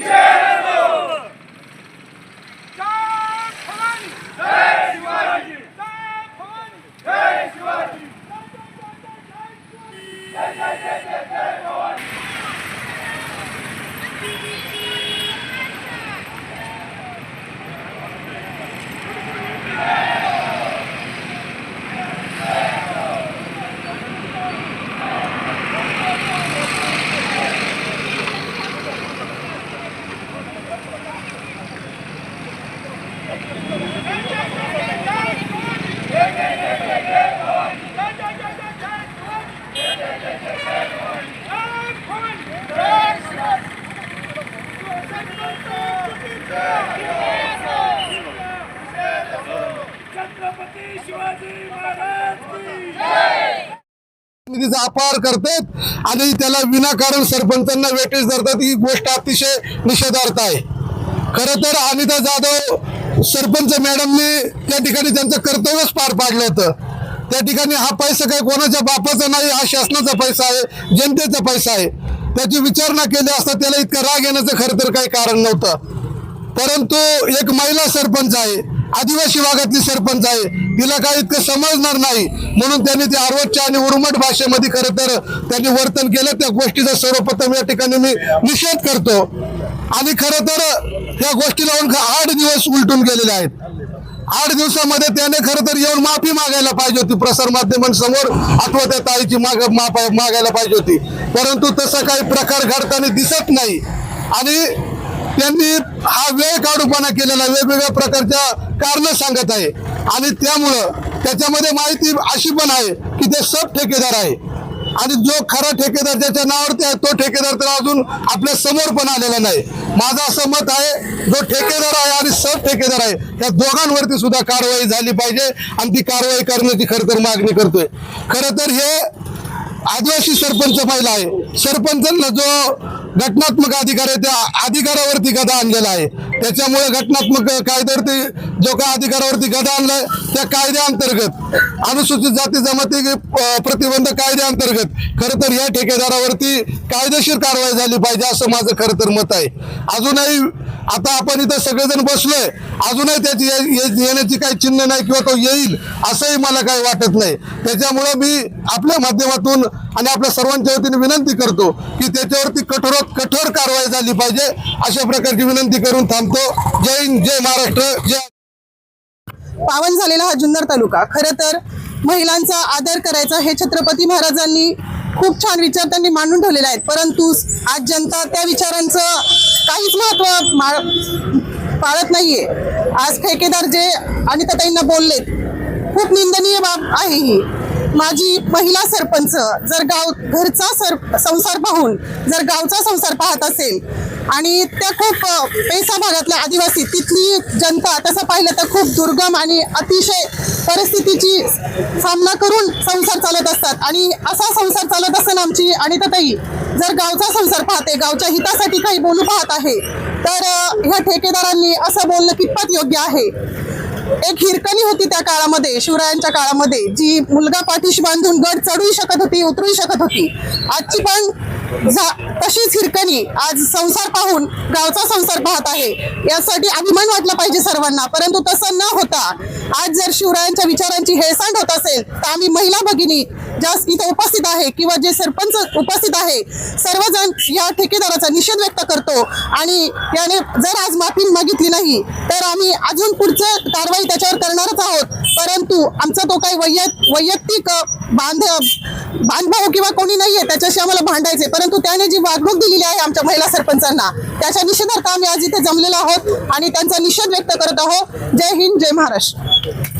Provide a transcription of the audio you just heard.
छत्रपती शिवाजी निधीचा अपहार करतात आणि त्याला विनाकारण सरपंचांना वेटेज धरतात. ही गोष्ट अतिशय निषेधार्थ आहे. खरं तर अनिता जाधव सरपंच मॅडमने त्या ठिकाणी त्यांचं कर्तव्यच पार पाडलं होतं. त्या ठिकाणी हा पैसा काही कोणाच्या बापाचा नाही हा शासनाचा पैसा आहे जनतेचा पैसा आहे. त्याची विचारणा केली असता त्याला इतका राग येण्याचं खरं तर काही कारण नव्हतं. परंतु एक महिला सरपंच आहे आदिवासी भागातली सरपंच आहे तिला काही इतकं समजणार नाही. म्हणून त्यांनी ते आरवटच्या आणि उर्मट भाषेमध्ये खरं तर त्यांनी वर्तन केलं. त्या गोष्टीचा सर्वप्रथम या ठिकाणी मी निषेध करतो. आणि खरं तर या गोष्टीला आणखी आठ दिवस उलटून गेलेले आहेत. आठ दिवसामध्ये त्याने खरं तर येऊन माफी मागायला पाहिजे होती. प्रसार माध्यमांसमोर अथवा त्या ताईची माग माफ मागायला पाहिजे होती. परंतु तसा काही प्रकार घडताना दिसत नाही. आणि त्यांनी हा वेळ काढूपणा केलेला वेगवेगळ्या प्रकारच्या कारण सांगत आहे. आणि त्यामुळं त्याच्यामध्ये माहिती अशी पण आहे की ते सब ठेकेदार आहे. आणि जो खरा ठेकेदार ज्याच्या नावावरती आहे तो ठेकेदार तर अजून आपल्यासमोर पण आलेला नाही. माझं असं मत आहे जो ठेकेदार आहे आणि सब ठेकेदार आहे या दोघांवरती सुद्धा कारवाई झाली पाहिजे. आणि ती कारवाई करण्याची खरं तर मागणी करतोय. खरं तर हे आदिवासी सरपंच पाहिला आहे. सरपंचांना जो घटनात्मक अधिकार आहे त्या अधिकारावरती गदा आणलेला आहे. त्याच्यामुळे घटनात्मक कायद्यावरती जो काय अधिकारावरती गदा आणलाय त्या कायद्याअंतर्गत अनुसूचित जाती जमाती प्रतिबंध कायद्याअंतर्गत खरं तर या ठेकेदारावरती कायदेशीर कारवाई झाली पाहिजे असं माझं खरं तर मत आहे. अजूनही आता आपण इथं सगळेजण बसलोय. अजूनही त्याची ये- येण्याची काही चिन्ह नाही किंवा तो येईल असंही मला काही वाटत नाही. त्याच्यामुळं मी आपल्या माध्यमातून आणि आपल्या सर्वांच्या वतीने विनंती करतो की त्याच्यावरती कठोरात कठोर कारवाई झाली पाहिजे. अशा प्रकारची विनंती करून थांबतो. जय हिंद जय महाराष्ट्र जय पावन झालेला हा जुन्नर तालुका. खरं तर महिलांचा आदर करायचा हे छत्रपती महाराजांनी खूप छान विचार त्यांनी मांडून ठेवलेले आहेत. परंतु आज जनता त्या विचारांचं काहीच महत्त्व पाळत नाहीये. आज ठेकेदार जे आणि ताईंना बोललेत खूप निंदनीय बाब आहे ही. माझी महिला सरपंच जर गाव घरचा सर संसार पाहून जर गावचा संसार पाहत असेल आणि त्या खूप पैसा भागातल्या आदिवासी तिथली जनता तसं पाहिलं तर खूप दुर्गम आणि अतिशय परिस्थितीची सामना करून संसार चालत असतात. आणि असा संसार चालत असताना आमची आणि ताई जर गावचा संसार पाहते गावच्या हितासाठी काही बोलू पाहत आहे तर ह्या ठेकेदारांनी असं बोलणं कितपत योग्य आहे? एक हिरकणी होती त्या काळामध्ये शिवरायांच्या काळामध्ये जी मुलगा पाठीशी बांधून गड चढूही शकत होती उतरूही शकत होती. आजची पण तशीच हिरकणी आज संसार पाहून गावचा संसार पाहत आहे. यासाठी अभिमान वाटला पाहिजे सर्वांना परंतु तसं न होता आज जर शिवरायांच्या विचारांची हेळसांड होत असेल तर आम्ही महिला भगिनी ज्या इथं उपस्थित आहे किंवा जे सरपंच उपस्थित आहे सर्वजण या ठेकेदाराचा निषेध व्यक्त करतो. आणि याने जर आज माफी मागितली नाही तर आम्ही अजून पुढचं कारवाई त्याच्यावर करणारच आहोत. परंतु आमचा तो काही वैय वैयक्तिक बांध बांधभाऊ किंवा कोणी नाहीये त्याच्याशी आम्हाला भांडायचे. परंतु त्याने जी वागणूक दिलेली आहे आमच्या महिला सरपंचांना त्याच्या निषेधार्थ आम्ही आज इथे जमलेलो आहोत आणि त्यांचा निषेध व्यक्त करत आहोत. जय हिंद जय महाराष्ट्र.